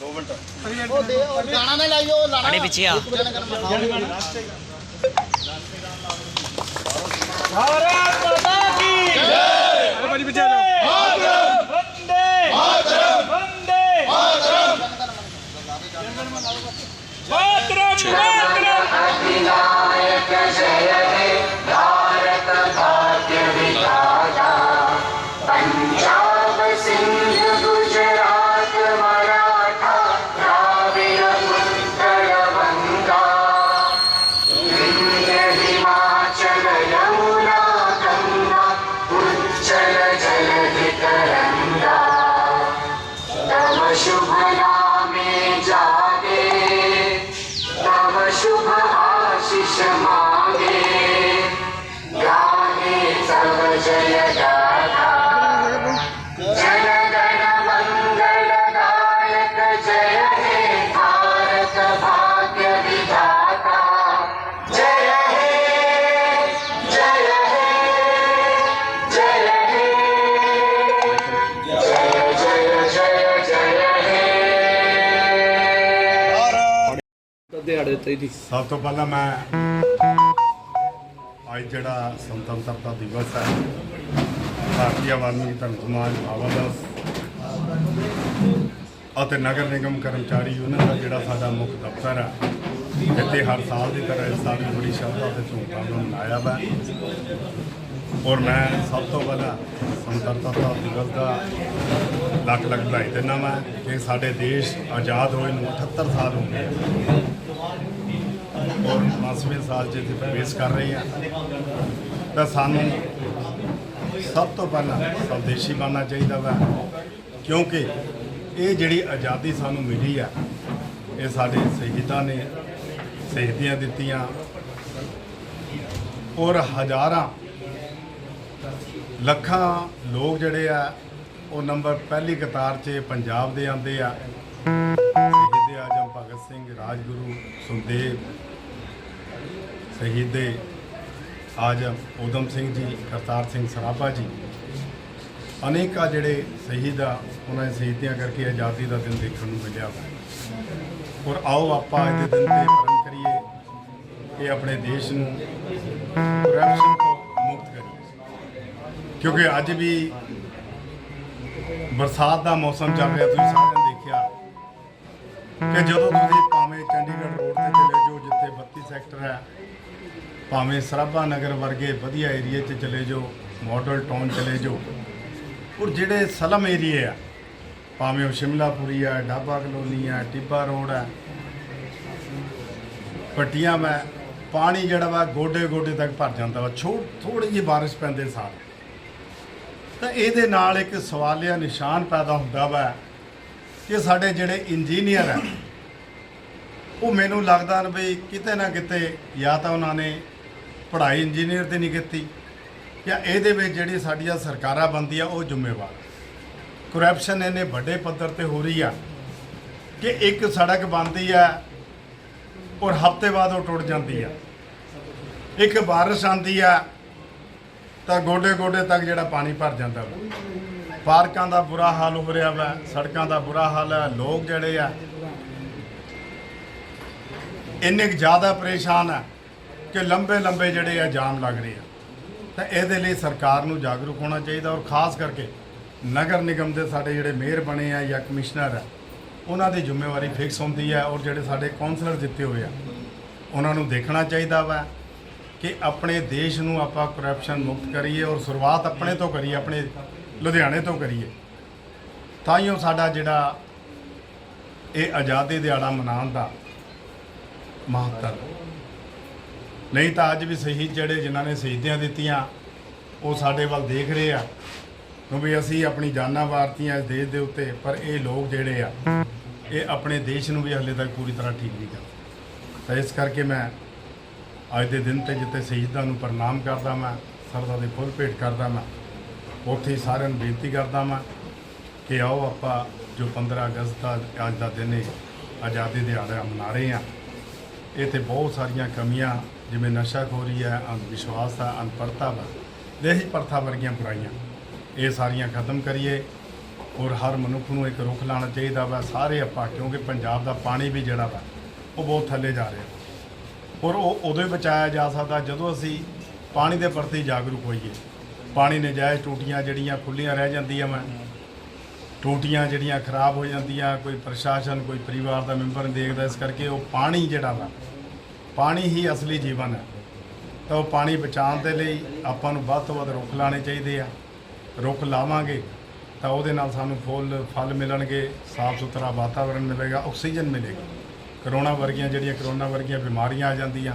ਉਹ ਦੇ ਉਹ ਗਾਣਾ ਨਾ ਲਾਈਓ ਲਾਣਾ ਅੜੇ ਪਿੱਛੇ ਆ। ਭਾਰਤ ਮਾਤਾ ਕੀ ਜੈ ਭਾਜੀ ਪਿੱਛੇ ਆ ਜਾਓ ਵੰਦੇ ਮਾਤਰਮ ਵੰਦੇ ਮਾਤਰਮ ਮਾਤਰਮ ਦਿਹਾੜੇ ਤੇ ਦੀ ਸਭ ਤੋਂ ਪਹਿਲਾਂ ਮੈਂ ਅੱਜ ਜਿਹੜਾ ਸੁਤੰਤਰਤਾ ਦਿਵਸ ਹੈ, ਭਾਰਤੀ ਆਵਾਮੀ ਧਰਮ ਸਮਾਜ ਆਵਾਦਾਸ ਅਤੇ ਨਗਰ ਨਿਗਮ ਕਰਮਚਾਰੀ ਯੂਨੀਅਨ ਦਾ ਜਿਹੜਾ ਸਾਡਾ ਮੁੱਖ ਦਫ਼ਤਰ ਹੈ ਜਿੱਥੇ ਹਰ ਸਾਲ ਦੀ ਤਰ੍ਹਾਂ ਇਸ ਸਾਲ ਵੀ ਬੜੀ ਸ਼ਰਧਾ ਤੇ ਧੂਮਧਾਮ ਨਾਲ ਮਨਾਇਆ ਵਾ ਔਰ ਮੈਂ ਸਭ ਤੋਂ ਪਹਿਲਾਂ ਸੁਤੰਤਰਤਾ ਦਿਵਸ ਦਾ ਲੱਖ ਲੱਖ ਵਧਾਈ ਦਿੰਦਾ ਮੈਂ ਕਿ ਸਾਡੇ ਦੇਸ਼ ਆਜ਼ਾਦ ਹੋਏ ਨੂੰ 78 ਸਾਲ ਹੋ ਗਏ। ਔਰ 5ਵੇਂ ਸਾਲ 'ਚ ਇੱਥੇ ਪ੍ਰਵੇਸ਼ ਕਰ ਰਹੇ ਆ ਤਾਂ ਸਾਨੂੰ ਸਭ ਤੋਂ ਪਹਿਲਾਂ ਸਵਦੇਸ਼ੀ ਬਣਨਾ ਚਾਹੀਦਾ ਵਾ, ਕਿਉਂਕਿ ਇਹ ਜਿਹੜੀ ਆਜ਼ਾਦੀ ਸਾਨੂੰ ਮਿਲੀ ਆ, ਇਹ ਸਾਡੇ ਸ਼ਹੀਦਾਂ ਨੇ ਸ਼ਹੀਦੀਆਂ ਦਿੱਤੀਆਂ। ਔਰ ਹਜ਼ਾਰਾਂ, ਲੱਖਾਂ ਲੋਕ ਜਿਹੜੇ ਆ, ਉਹ ਨੰਬਰ ਪਹਿਲੀ ਕਤਾਰ 'ਚ ਪੰਜਾਬ ਦੇ ਆਉਂਦੇ ਆ। ਭਗਤ ਸਿੰਘ, ਰਾਜਗੁਰੂ, ਸੁਖਦੇਵ, ਸ਼ਹੀਦੇ ਆਜਮ ਊਧਮ ਸਿੰਘ ਜੀ, ਕਰਤਾਰ ਸਿੰਘ ਸਰਾਭਾ ਜੀ। ਅਨੇਕਾਂ ਜਿਹੜੇ ਸ਼ਹੀਦ ਆ, ਉਹਨਾਂ ਦੇ ਸ਼ਹੀਦੀਆਂ ਕਰਕੇ ਆਜ਼ਾਦੀ ਦਾ ਦਿਨ ਦੇਖਣ ਨੂੰ ਮਿਲਿਆ। ਔਰ ਆਓ ਆਪਾਂ ਅੱਜ ਦੇ ਦਿਨ ਤੇ ਪਰਨ ਕਰੀਏ, ਇਹ ਆਪਣੇ ਦੇਸ਼ ਨੂੰ ਕਰਪਸ਼ਨ ਤੋਂ ਮੁਕਤ ਕਰੀਏ। ਕਿਉਂਕਿ ਅੱਜ ਵੀ ਬਰਸਾਤ ਦਾ ਮੌਸਮ ਚੱਲ ਰਿਹਾ, ਤੁਸੀਂ ਸਾਰਿਆਂ ਕਿ ਜਦੋਂ ਤੁਸੀਂ ਭਾਵੇਂ ਚੰਡੀਗੜ੍ਹ ਰੋਡ ਤੇ ਚਲੇ ਜਾਓ ਜਿੱਥੇ 32 ਸੈਕਟਰ ਹੈ ਭਾਵੇਂ ਸਰਾਭਾ ਨਗਰ ਵਰਗੇ ਵਧੀਆ ਏਰੀਏ 'ਚ ਚਲੇ ਜਾਓ ਮਾਡਲ ਟਾਊਨ ਚਲੇ ਜਾਓ ਔਰ ਜਿਹੜੇ ਸਲਮ ਏਰੀਏ ਆ ਭਾਵੇਂ ਉਹ ਸ਼ਿਮਲਾਪੁਰੀ ਆ ਡਾਬਾ ਕਲੋਨੀ ਆ ਟਿੱਬਾ ਰੋਡ ਆ ਪੱਟੀਆਂ ਮੈਂ ਪਾਣੀ ਜਿਹੜਾ ਵਾ ਗੋਡੇ ਗੋਡੇ ਤੱਕ ਭਰ ਜਾਂਦਾ ਵਾ ਛੋੜ ਥੋੜੀ ਜਿਹੀ ਬਾਰਿਸ਼ ਪੈਂਦੇ ਸਾਰ। ਤਾਂ ਇਹਦੇ ਨਾਲ ਇੱਕ ਸਵਾਲੀਆ ਨਿਸ਼ਾਨ ਪੈਦਾ ਹੁੰਦਾ ਵਾ ਕਿ ਸਾਡੇ ਜਿਹੜੇ ਇੰਜੀਨੀਅਰ ਆ, ਉਹ ਮੈਨੂੰ ਲੱਗਦਾ ਨਾ ਵੀ ਕਿਤੇ ਨਾ ਕਿਤੇ ਜਾਂ ਤਾਂ ਉਹਨਾਂ ਨੇ ਪੜ੍ਹਾਈ ਇੰਜੀਨੀਅਰ ਤੇ ਨਹੀਂ ਕੀਤੀ, ਜਾਂ ਇਹਦੇ ਵਿੱਚ ਜਿਹੜੀ ਸਾਡੀਆਂ ਸਰਕਾਰਾਂ ਬੰਦੀਆਂ ਉਹ ਜ਼ਿੰਮੇਵਾਰ। ਕਰਪਸ਼ਨ ਇਹਨੇ ਵੱਡੇ ਪੱਧਰ ਤੇ ਹੋ ਰਹੀ ਆ ਕਿ ਇੱਕ ਸੜਕ ਬਣਦੀ ਆ ਔਰ ਹਫ਼ਤੇ ਬਾਅਦ ਉਹ ਟੁੱਟ ਜਾਂਦੀ ਆ। ਇੱਕ ਬਾਰਿਸ਼ ਆਂਦੀ ਆ ਤਾਂ ਗੋਡੇ ਗੋਡੇ ਤੱਕ ਜਿਹੜਾ ਪਾਣੀ ਭਰ ਜਾਂਦਾ ਵਾ। ਪਾਰਕਾਂ ਦਾ ਬੁਰਾ ਹਾਲ ਹੋ ਰਿਹਾ ਵਾ, ਸੜਕਾਂ ਦਾ ਬੁਰਾ ਹਾਲ ਹੈ, ਲੋਕ ਜਿਹੜੇ ਆ, ਇੰਨੇ ਕੁ ਜ਼ਿਆਦਾ ਪਰੇਸ਼ਾਨ ਆ ਕਿ ਲੰਬੇ ਲੰਬੇ ਜਿਹੜੇ ਆ ਜਾਮ ਲੱਗ ਰਹੇ ਆ। ਤਾਂ ਇਹਦੇ ਲਈ ਸਰਕਾਰ ਨੂੰ ਜਾਗਰੂਕ ਹੋਣਾ ਚਾਹੀਦਾ ਔਰ ਖਾਸ ਕਰਕੇ ਨਗਰ ਨਿਗਮ ਦੇ ਸਾਡੇ ਜਿਹੜੇ ਮੇਅਰ ਬਣੇ ਆ ਜਾਂ ਕਮਿਸ਼ਨਰ ਆ, ਉਹਨਾਂ ਦੀ ਜ਼ਿੰਮੇਵਾਰੀ ਫਿਕਸ ਹੁੰਦੀ ਹੈ ਔਰ ਜਿਹੜੇ ਸਾਡੇ ਕਾਉਂਸਲਰ ਦਿੱਤੇ ਹੋਏ ਆ, ਉਹਨਾਂ ਨੂੰ ਦੇਖਣਾ ਚਾਹੀਦਾ ਵਾ ਕਿ ਆਪਣੇ ਦੇਸ਼ ਨੂੰ ਆਪਾਂ ਕਰਪਸ਼ਨ ਮੁਕਤ ਕਰੀਏ ਔਰ ਸ਼ੁਰੂਆਤ ਆਪਣੇ ਤੋਂ ਕਰੀਏ, ਆਪਣੇ ਲੁਧਿਆਣੇ ਤੋਂ ਕਰੀਏ। ਤਾਂ ਹੀ ਉਹ ਸਾਡਾ ਜਿਹੜਾ ਇਹ ਆਜ਼ਾਦੀ ਦਿਹਾੜਾ ਮਨਾਉਣ ਦਾ ਮਹੱਤਵ ਨਹੀਂ ਤਾਂ ਅੱਜ ਵੀ ਸ਼ਹੀਦ ਜਿਹੜੇ ਜਿਨ੍ਹਾਂ ਨੇ ਸ਼ਹੀਦੀਆਂ ਦਿੱਤੀਆਂ, ਉਹ ਸਾਡੇ ਵੱਲ ਦੇਖ ਰਹੇ ਆ। ਕਿਉਂਕਿ ਅਸੀਂ ਆਪਣੀ ਜਾਨਾਂ ਵਾਰਤੀਆਂ ਇਸ ਦੇਸ਼ ਦੇ ਉੱਤੇ, ਪਰ ਇਹ ਲੋਕ ਜਿਹੜੇ ਆ, ਇਹ ਆਪਣੇ ਦੇਸ਼ ਨੂੰ ਵੀ ਹਲੇ ਤੱਕ ਪੂਰੀ ਤਰ੍ਹਾਂ ਠੀਕ ਨਹੀਂ ਕਰਦੇ। ਤਾਂ ਇਸ ਕਰਕੇ ਮੈਂ ਅੱਜ ਦੇ ਦਿਨ ਤੇ ਜਿੱਤੇ ਸ਼ਹੀਦਾਂ ਨੂੰ ਪ੍ਰਣਾਮ ਕਰਦਾ ਮੈਂ, ਸਰਦਾ ਦੇ ਫੁੱਲ ਭੇਟ ਕਰਦਾ ਮੈਂ। ਉੱਥੇ ਹੀ ਸਾਰਿਆਂ ਨੂੰ ਬੇਨਤੀ ਕਰਦਾ ਮੈਂ ਕਿ ਆਓ ਆਪਾਂ ਜੋ 15 ਅਗਸਤ ਦਾ ਅੱਜ ਦਾ ਦਿਨ ਹੈ ਆਜ਼ਾਦੀ ਦਿਹਾੜਾ ਮਨਾ ਰਹੇ ਹਾਂ ਇਹ ਤੇ ਬਹੁਤ ਸਾਰੀਆਂ ਕਮੀਆਂ, ਜਿਵੇਂ ਨਸ਼ਾਖੋਰੀ ਹੈ ਅੰਧ ਵਿਸ਼ਵਾਸ ਹੈ ਅਨਪੜਤਾ ਵਾ ਦੇਸ਼ ਪ੍ਰਥਾ ਵਰਗੀਆਂ ਬੁਰਾਈਆਂ। ਇਹ ਸਾਰੀਆਂ ਖਤਮ ਕਰੀਏ ਔਰ ਹਰ ਮਨੁੱਖ ਨੂੰ ਇੱਕ ਰੁੱਖ ਲਾਉਣਾ ਚਾਹੀਦਾ ਵਾ। ਸਾਰੇ ਆਪਾਂ, ਕਿਉਂਕਿ ਪੰਜਾਬ ਦਾ ਪਾਣੀ ਵੀ ਜਿਹੜਾ ਵਾ, ਉਹ ਬਹੁਤ ਥੱਲੇ ਜਾ ਰਿਹਾ। ਔਰ ਉਹ ਉਦੋਂ ਹੀ ਬਚਾਇਆ ਜਾ ਸਕਦਾ ਜਦੋਂ ਅਸੀਂ ਪਾਣੀ ਦੇ ਪ੍ਰਤੀ ਜਾਗਰੂਕ ਹੋਈਏ। ਪਾਣੀ ਨਜਾਇਜ਼ ਟੂਟੀਆਂ ਜਿਹੜੀਆਂ ਖੁੱਲੀਆਂ ਰਹਿ ਜਾਂਦੀਆਂ ਵਾ। ਟੂਟੀਆਂ ਜਿਹੜੀਆਂ ਖਰਾਬ ਹੋ ਜਾਂਦੀਆਂ, ਕੋਈ ਪ੍ਰਸ਼ਾਸਨ, ਕੋਈ ਪਰਿਵਾਰ ਦਾ ਮੈਂਬਰ ਨਹੀਂ ਦੇਖਦਾ, ਇਸ ਕਰਕੇ ਉਹ ਪਾਣੀ ਜਿਹੜਾ ਵਾ, ਪਾਣੀ ਹੀ ਅਸਲੀ ਜੀਵਨ ਹੈ। ਤਾਂ ਉਹ ਪਾਣੀ ਬਚਾਉਣ ਦੇ ਲਈ ਆਪਾਂ ਨੂੰ ਵੱਧ ਤੋਂ ਵੱਧ ਰੁੱਖ ਲਾਣੇ ਚਾਹੀਦੇ ਆ। ਰੁੱਖ ਲਾਵਾਂਗੇ ਤਾਂ ਉਹਦੇ ਨਾਲ ਸਾਨੂੰ ਫੁੱਲ, ਫਲ ਮਿਲਣਗੇ ਸਾਫ਼ ਸੁਥਰਾ ਵਾਤਾਵਰਣ ਮਿਲੇਗਾ, ਆਕਸੀਜਨ ਮਿਲੇਗਾ। ਕਰੋਨਾ ਵਰਗੀਆਂ ਜਿਹੜੀਆਂ ਕਰੋਨਾ ਵਰਗੀਆਂ ਬਿਮਾਰੀਆਂ ਆ ਜਾਂਦੀਆਂ,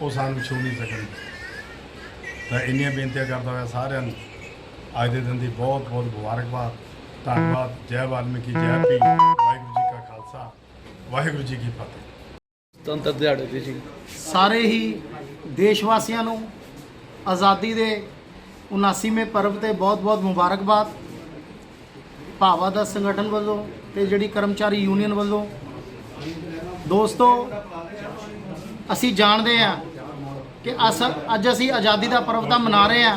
ਉਹ ਸਾਨੂੰ ਛੂ ਨਹੀਂ ਸਕਣਗੀਆਂ ਤਾਂ ਇੰਨੀਆਂ ਬੇਨਤੀਆਂ ਕਰਦਾ ਹੋਇਆ ਸਾਰਿਆਂ ਨੂੰ। ਅੱਜ ਦੇ ਦਿਨ ਦੀ ਬਹੁਤ ਬਹੁਤ ਮੁਬਾਰਕਬਾਦ ਧੰਨਵਾਦ ਜੈ ਵਾਲਮੀਕੀ ਜੈ ਭੀਮ ਵਾਹਿਗੁਰੂ ਜੀ ਕਾ ਖਾਲਸਾ ਵਾਹਿਗੁਰੂ ਜੀ ਕੀ ਫਤਿਹ। ਸੁਤੰਤਰ ਦਿਹਾੜੇ ਤੇ ਸੀ ਸਾਰੇ ਹੀ ਦੇਸ਼ ਵਾਸੀਆਂ ਨੂੰ ਆਜ਼ਾਦੀ ਦੇ 79ਵੇਂ ਪਰਵ ਤੇ ਬਹੁਤ-ਬਹੁਤ ਮੁਬਾਰਕਬਾਦ। ਭਾਵਾ ਦਾ ਸੰਗਠਨ ਵੱਲੋਂ ਤੇ ਜਿਹੜੀ ਕਰਮਚਾਰੀ ਯੂਨੀਅਨ ਵੱਲੋਂ। ਦੋਸਤੋ ਅਸੀਂ ਜਾਣਦੇ ਹਾਂ ਕਿ ਅਸ ਅੱਜ ਅਸੀਂ ਆਜ਼ਾਦੀ ਦਾ ਪਰਵ ਤਾਂ ਮਨਾ ਰਹੇ ਹਾਂ,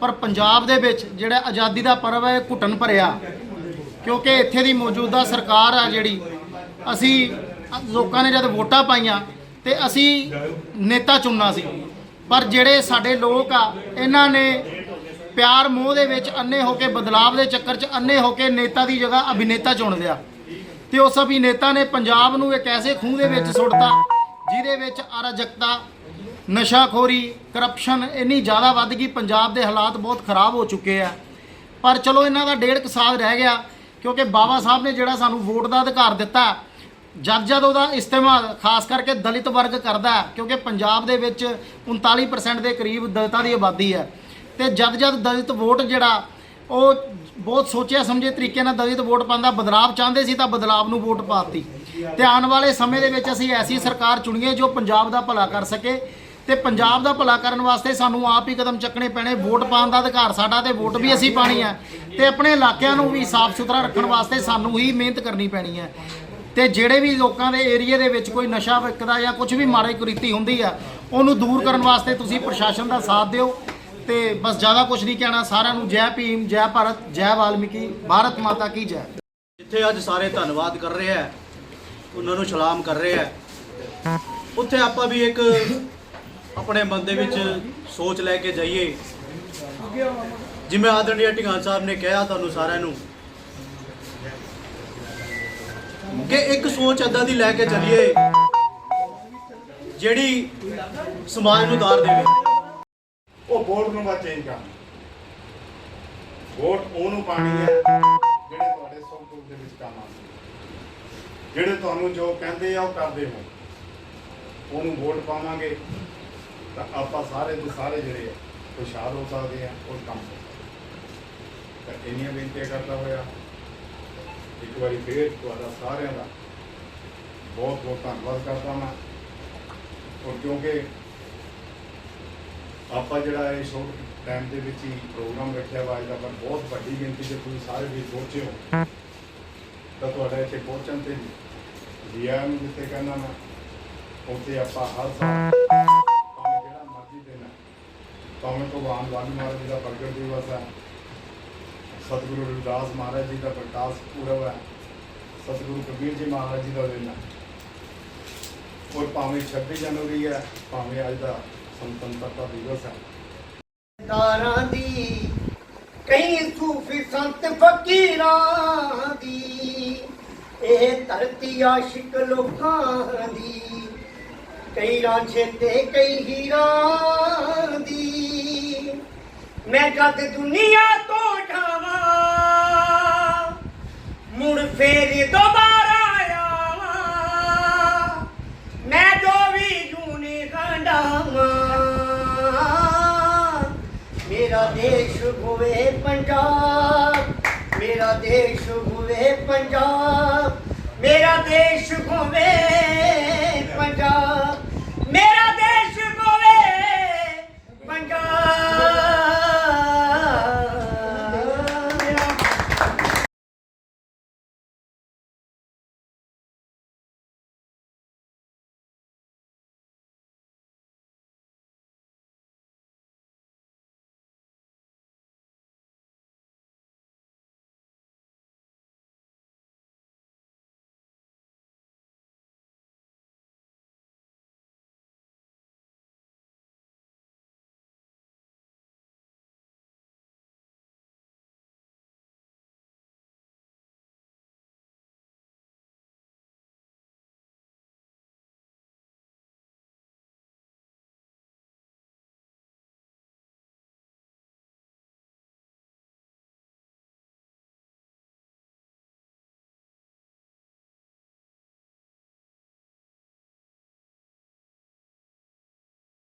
ਪਰ ਪੰਜਾਬ ਦੇ ਵਿੱਚ ਜਿਹੜਾ ਆਜ਼ਾਦੀ ਦਾ ਪਰਵ ਹੈ, ਇਹ ਘੁੱਟਣ ਭਰਿਆ। ਕਿਉਂਕਿ ਇੱਥੇ ਦੀ ਮੌਜੂਦਾ ਸਰਕਾਰ ਆ ਜਿਹੜੀ, ਅਸੀਂ ਲੋਕਾਂ ਨੇ ਜਦ ਵੋਟਾਂ ਪਾਈਆਂ ਤੇ ਅਸੀਂ ਨੇਤਾ ਚੁਣਨਾ ਸੀ। ਪਰ ਜਿਹੜੇ ਸਾਡੇ ਲੋਕ ਆ, ਇਹਨਾਂ ਨੇ ਪਿਆਰ ਮੋਹ ਦੇ ਵਿੱਚ ਅੰਨੇ ਹੋ ਕੇ, ਬਦਲਾਵ ਦੇ ਚੱਕਰ 'ਚ ਅੰਨੇ ਹੋ ਕੇ ਨੇਤਾ ਦੀ ਜਗ੍ਹਾ ਅਭਿਨੇਤਾ ਚੁਣ ਲਿਆ। ਤੇ ਉਸ ਅਭਿਨੇਤਾ ਨੇ ਪੰਜਾਬ ਨੂੰ ਇੱਕ ਐਸੇ ਖੂਹ ਦੇ ਵਿੱਚ ਸੁੱਟਤਾ, ਜਿਹਦੇ ਵਿੱਚ ਅਰਾਜਕਤਾ ਨਸ਼ਾਖੋਰੀ ਕਰਪਸ਼ਨ ਇੰਨੀ ਜ਼ਿਆਦਾ ਵੱਧ ਗਈ, ਪੰਜਾਬ ਦੇ ਹਾਲਾਤ ਬਹੁਤ ਖਰਾਬ ਹੋ ਚੁੱਕੇ ਆ। ਪਰ ਚਲੋ ਇਹਨਾਂ ਦਾ ਡੇਢ ਕੁ ਸਾਲ ਰਹਿ ਗਿਆ, ਕਿਉਂਕਿ ਬਾਬਾ ਸਾਹਿਬ ਨੇ ਜਿਹੜਾ ਸਾਨੂੰ ਵੋਟ ਦਾ ਅਧਿਕਾਰ ਦਿੱਤਾ, ਜਦ ਜਦ ਉਹਦਾ ਇਸਤੇਮਾਲ ਖਾਸ ਕਰਕੇ ਦਲਿਤ ਵਰਗ ਕਰਦਾ, ਕਿਉਂਕਿ ਪੰਜਾਬ ਦੇ ਵਿੱਚ 39% ਦੇ ਕਰੀਬ ਦਲਿਤਾਂ ਦੀ ਆਬਾਦੀ ਹੈ। ਤੇ ਜਦ ਜਦ ਦਲਿਤ ਵੋਟ ਜਿਹੜਾ, ਉਹ ਬਹੁਤ ਸੋਚਿਆ ਸਮਝੇ ਤਰੀਕੇ ਨਾਲ ਦਲਿਤ ਵੋਟ ਪਾਉਂਦਾ ਬਦਲਾਵ ਚਾਹੁੰਦੇ ਸੀ ਤਾਂ ਬਦਲਾਅ ਨੂੰ ਵੋਟ ਪਾਤੀ। ਤੇ ਆਉਣ ਵਾਲੇ ਸਮੇਂ ਦੇ ਵਿੱਚ ਅਸੀਂ ਐਸੀ ਸਰਕਾਰ ਚੁਣੀਏ ਜੋ ਪੰਜਾਬ ਦਾ ਭਲਾ ਕਰ ਸਕੇ ਤੇ ਪੰਜਾਬ ਦਾ ਭਲਾ ਕਰਨ ਵਾਸਤੇ ਸਾਨੂੰ ਆਪ ਹੀ ਕਦਮ ਚੱਕਣੇ ਪੈਣੇ, ਵੋਟ ਪਾਉਣ ਦਾ ਅਧਿਕਾਰ ਸਾਡਾ ਤੇ ਵੋਟ ਵੀ ਅਸੀਂ ਪਾਣੀ ਹੈ। ਤੇ ਆਪਣੇ ਇਲਾਕਿਆਂ ਨੂੰ ਵੀ ਸਾਫ਼ ਸੁਥਰਾ ਰੱਖਣ ਵਾਸਤੇ ਸਾਨੂੰ ਹੀ ਮਿਹਨਤ ਕਰਨੀ ਪੈਣੀ ਹੈ। ਤੇ ਜਿਹੜੇ ਵੀ ਲੋਕਾਂ ਦੇ ਏਰੀਏ ਦੇ ਵਿੱਚ ਕੋਈ ਨਸ਼ਾ ਵਿਕਦਾ ਜਾਂ ਕੁਝ ਵੀ ਮਾੜੀ ਕੁਰੀਤੀ ਹੁੰਦੀ ਆ, ਉਹਨੂੰ ਦੂਰ ਕਰਨ ਵਾਸਤੇ ਤੁਸੀਂ ਪ੍ਰਸ਼ਾਸਨ ਦਾ ਸਾਥ ਦਿਓ। ਤੇ ਬਸ ਜ਼ਿਆਦਾ ਕੁਝ ਨਹੀਂ ਕਹਿਣਾ, ਸਾਰਿਆਂ ਨੂੰ ਜੈ ਭੀਮ, ਜੈ ਭਾਰਤ, ਜੈ ਵਾਲਮੀਕੀ, ਭਾਰਤ ਮਾਤਾ ਕੀ ਜੈ। ਜਿੱਥੇ ਅੱਜ ਸਾਰੇ ਧੰਨਵਾਦ ਕਰ ਰਹੇ ਆ ਉਹਨਾਂ ਨੂੰ ਸਲਾਮ ਕਰ ਰਹੇ ਆ ਉੱਥੇ ਆਪਾਂ ਵੀ ਇੱਕ ਆਪਣੇ ਮਨ ਦੇ ਵਿੱਚ ਸੋਚ ਲੈ ਕੇ ਜਾਈਏ। ਜਿਵੇਂ ਆਦਰਣੀय ਢਿੰਗਾਂ ਸਾਹਿਬ ਨੇ ਕਿਹਾ ਤੁਹਾਨੂੰ ਸਾਰਿਆਂ ਨੂੰ, ਕਿ ਇੱਕ ਸੋਚ ਏਦਾਂ ਦੀ ਲੈ ਕੇ ਚੱਲੀਏ, ਜਿਹੜੀ ਸਮਾਜ ਨੂੰ ਦਾਰ ਦੇਵੇ। ਉਹ ਵੋਟ ਨੂੰ ਬਾ ਚੇਂਜ ਕਰਨਾ। ਵੋਟ ਉਹਨੂੰ ਪਾਣੀ ਹੈ, ਜਿਹੜੇ ਤੁਹਾਡੇ ਸੁੱਖ ਦੇ ਵਿੱਚ ਕੰਮ ਆਉਂਦੇ ਜਿਹੜੇ ਤੁਹਾਨੂੰ ਜੋ ਕਹਿੰਦੇ ਆ, ਉਹ ਕਰਦੇ ਹੋ ਉਹਨੂੰ ਵੋਟ ਪਾਵਾਂਗੇ। ਤਾਂ ਆਪਾਂ ਸਾਰੇ ਦੇ ਸਾਰੇ ਜਿਹੜੇ ਆ ਖੁਸ਼ਹਾਲ ਹੋ ਸਕਦੇ ਆ ਉਹ ਕੰਮ ਹੋ ਸਕਦੇ ਤਾਂ ਇੰਨੀਆਂ ਬੇਨਤੀਆਂ ਕਰਦਾ ਹੋਇਆ। ਇੱਕ ਵਾਰੀ ਫੇਰ ਤੁਹਾਡਾ ਸਾਰਿਆਂ ਦਾ ਬਹੁਤ ਬਹੁਤ ਧੰਨਵਾਦ ਕਰਦਾ ਮੈਂ। ਔਰ ਕਿਉਂਕਿ ਆਪਾਂ ਜਿਹੜਾ ਇਹ ਸ਼ੋਰਟ ਟਾਈਮ ਦੇ ਵਿੱਚ ਹੀ ਪ੍ਰੋਗਰਾਮ ਰੱਖਿਆ ਵਾ ਅੱਜ ਦਾ ਪਰ ਬਹੁਤ ਵੱਡੀ ਗਿਣਤੀ 'ਚ ਤੁਸੀਂ ਸਾਰੇ ਵੀ ਪਹੁੰਚੇ ਹੋ ਤਾਂ ਤੁਹਾਡਾ ਇੱਥੇ ਪਹੁੰਚਣ ਤੇ ਵੀਆ ਨੂੰ ਜਿੱਥੇ ਕਹਿੰਦਾ ਮੈਂ ਉੱਥੇ ਆਪਾਂ ਹਰ ਸਾਲ ਭਾਵੇਂ ਭਗਵਾਨ ਵਾਲੀ ਮਹਾਰਾਜ ਜੀ ਦਾ ਪ੍ਰਗਟ ਦਿਵਸ ਹੈ। ਸਤਿਗੁਰੂ ਰਵਿਦਾਸ ਮਹਾਰਾਜ ਜੀ ਦਾ ਪ੍ਰਕਾਸ਼ ਪੁਰਬ ਹੈ। ਸਤਿਗੁਰੂ ਕਬੀਰ ਜੀ ਮਹਾਰਾਜ ਜੀ ਦਾ ਦਿਨ ਹੈ। ਔਰ ਭਾਵੇਂ 26 ਜਨਵਰੀ ਹੈ, ਭਾਵੇਂ ਅੱਜ ਦਾ ਸੁਤੰਤਰਤਾ ਦਿਵਸ ਹੈ। ਦਾਰਾਂ ਦੀ, ਕਈ ਸੂਫੀ ਸੰਤ ਫਕੀਰਾਂ ਦੀ, ਇਹ ਧਰਤੀ ਆਸ਼ਿਕ ਲੋਕਾਂ ਦੀ। ਕਈ ਰਾਂਝੇ ਤੇ ਕਈ ਹੀਰਾਂ ਦੀ। ਮੈਂ ਜਦ ਦੁਨੀਆ ਤੋਂ ਜਾਵਾਂ ਮੁੜ ਫੇਰ ਦੁਬਾਰਾ ਆਵਾਂ। ਮੈਂ ਜੋ ਵੀ ਜੂਨੇ ਗੰਡਾਵਾਂ ਮੇਰਾ ਦੇਸ਼ ਹੋਵੇ ਪੰਜਾਬ, ਮੇਰਾ ਦੇਸ਼ ਹੋਵੇ ਪੰਜਾਬ, ਮੇਰਾ ਦੇਸ਼ ਹੋਵੇ